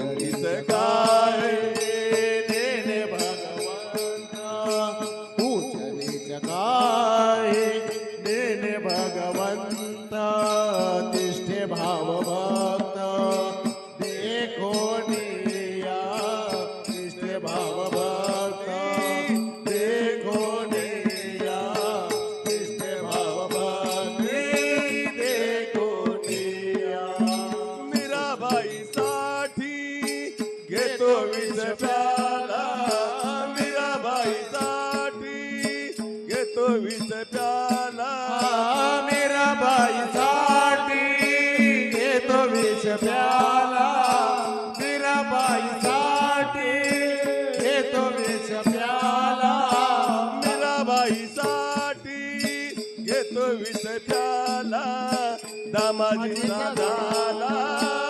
Jai God? बाईसाठी घेतो वीस प्याला. मेरा बाईसाठी घेतो वीस प्याला. मेरा बाईसाठी घेतो वीस प्याला. मेरा बाईसाठी घेतो वीस प्याला. दामाजी दादाला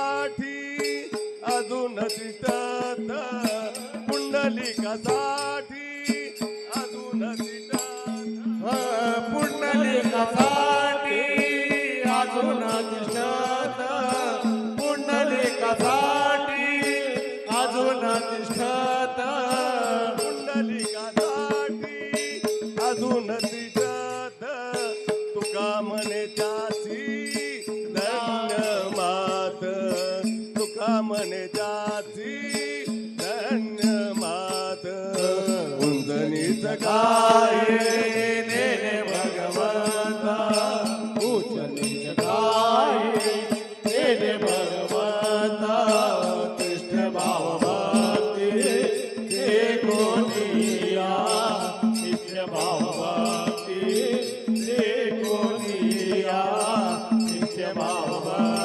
ఉన్నతి తాత పుండలిక తా Baba.